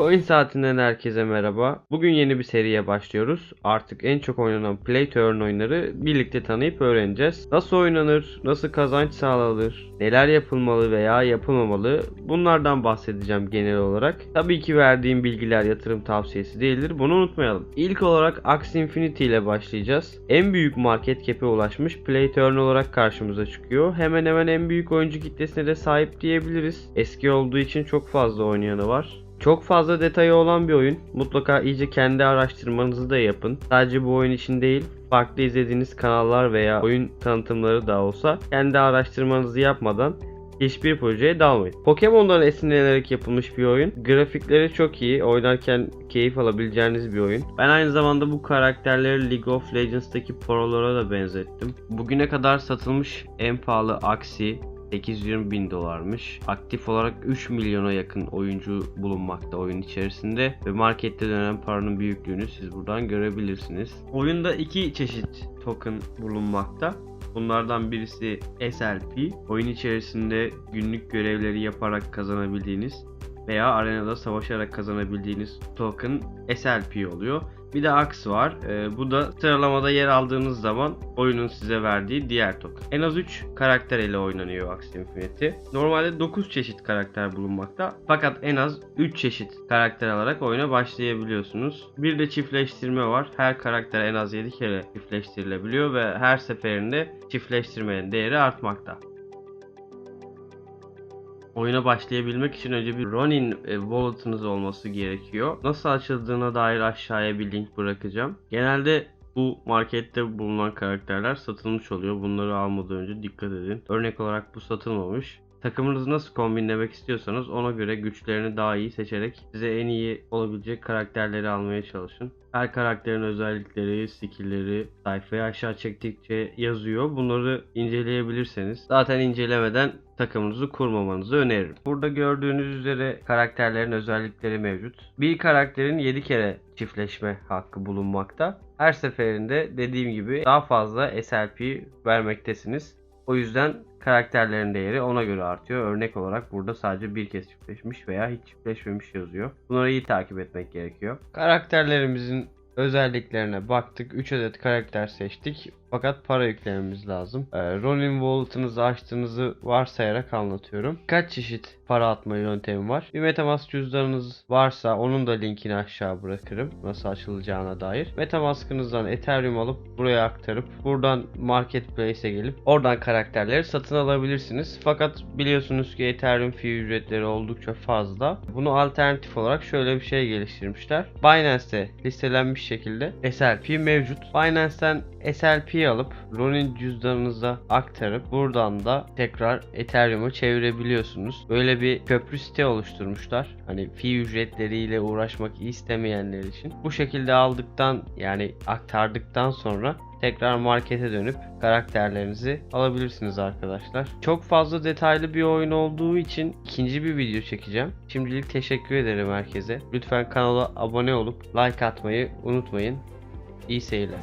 Oyun saatinden herkese merhaba. Bugün yeni bir seriye başlıyoruz. Artık en çok oynanan Play to Earn oyunları birlikte tanıyıp öğreneceğiz. Nasıl oynanır, nasıl kazanç sağlanır, neler yapılmalı veya yapılmamalı bunlardan bahsedeceğim genel olarak. Tabii ki verdiğim bilgiler yatırım tavsiyesi değildir. Bunu unutmayalım. İlk olarak Axie Infinity ile başlayacağız. En büyük market cap'e ulaşmış Play to Earn olarak karşımıza çıkıyor. Hemen hemen en büyük oyuncu kitlesine de sahip diyebiliriz. Eski olduğu için çok fazla oynayanı var. Çok fazla detayı olan bir oyun. Mutlaka iyice kendi araştırmanızı da yapın. Sadece bu oyun için değil, farklı izlediğiniz kanallar veya oyun tanıtımları da olsa kendi araştırmanızı yapmadan hiçbir projeye dalmayın. Pokemon'dan esinlenerek yapılmış bir oyun. Grafikleri çok iyi. Oynarken keyif alabileceğiniz bir oyun. Ben aynı zamanda bu karakterleri League of Legends'taki prolara da benzettim. Bugüne kadar satılmış en pahalı Axie 820 bin dolarmış. Aktif olarak 3 milyona yakın oyuncu bulunmakta oyun içerisinde ve markette dönen paranın büyüklüğünü siz buradan görebilirsiniz. Oyunda iki çeşit token bulunmakta. Bunlardan birisi SLP. Oyun içerisinde günlük görevleri yaparak kazanabildiğiniz veya arenada savaşarak kazanabildiğiniz token SLP oluyor. Bir de Ax var. Ee, bu da sıralamada yer aldığınız zaman oyunun size verdiği diğer token. En az 3 karakter ile oynanıyor Axie Infinity. Normalde 9 çeşit karakter bulunmakta. Fakat en az 3 çeşit karakter alarak oyuna başlayabiliyorsunuz. Bir de çiftleştirme var. Her karakter en az 7 kere çiftleştirilebiliyor ve her seferinde çiftleştirmenin değeri artmakta. Oyuna başlayabilmek için önce bir Ronin e, wallet'ınız olması gerekiyor. Nasıl açıldığına dair aşağıya bir link bırakacağım. Genelde bu markette bulunan karakterler satılmış oluyor. Bunları almadan önce dikkat edin. Örnek olarak bu satılmamış. Takımınızı nasıl kombinlemek istiyorsanız ona göre güçlerini daha iyi seçerek size en iyi olabilecek karakterleri almaya çalışın. Her karakterin özellikleri, skill'leri sayfayı aşağı çektikçe yazıyor. Bunları inceleyebilirseniz zaten incelemeden takımınızı kurmamanızı öneririm. Burada gördüğünüz üzere karakterlerin özellikleri mevcut. Bir karakterin 7 kere çiftleşme hakkı bulunmakta. Her seferinde dediğim gibi daha fazla SLP vermektesiniz. O yüzden karakterlerin değeri ona göre artıyor. Örnek olarak burada sadece bir kez çiftleşmiş veya hiç çiftleşmemiş yazıyor. Bunları iyi takip etmek gerekiyor. Karakterlerimizin özelliklerine baktık. 3 adet karakter seçtik. Fakat para yüklememiz lazım. Ee, Ronin Wallet'ınızı açtığınızı varsayarak anlatıyorum. Kaç çeşit para atma yöntemi var? Bir Metamask cüzdanınız varsa onun da linkini aşağı bırakırım. Nasıl açılacağına dair. Metamask'ınızdan Ethereum alıp buraya aktarıp buradan Marketplace'e gelip oradan karakterleri satın alabilirsiniz. Fakat biliyorsunuz ki Ethereum fee ücretleri oldukça fazla. Bunu alternatif olarak şöyle bir şey geliştirmişler. Binance'te listelenmiş şekilde SLP mevcut. Binance'ten SLP alıp Ronin cüzdanınıza aktarıp buradan da tekrar Ethereum'a çevirebiliyorsunuz. Böyle bir köprü site oluşturmuşlar. Hani fee ücretleriyle uğraşmak istemeyenler için. Bu şekilde aldıktan yani aktardıktan sonra tekrar markete dönüp karakterlerinizi alabilirsiniz arkadaşlar. Çok fazla detaylı bir oyun olduğu için ikinci bir video çekeceğim. Şimdilik teşekkür ederim herkese. Lütfen kanala abone olup like atmayı unutmayın. İyi seyirler.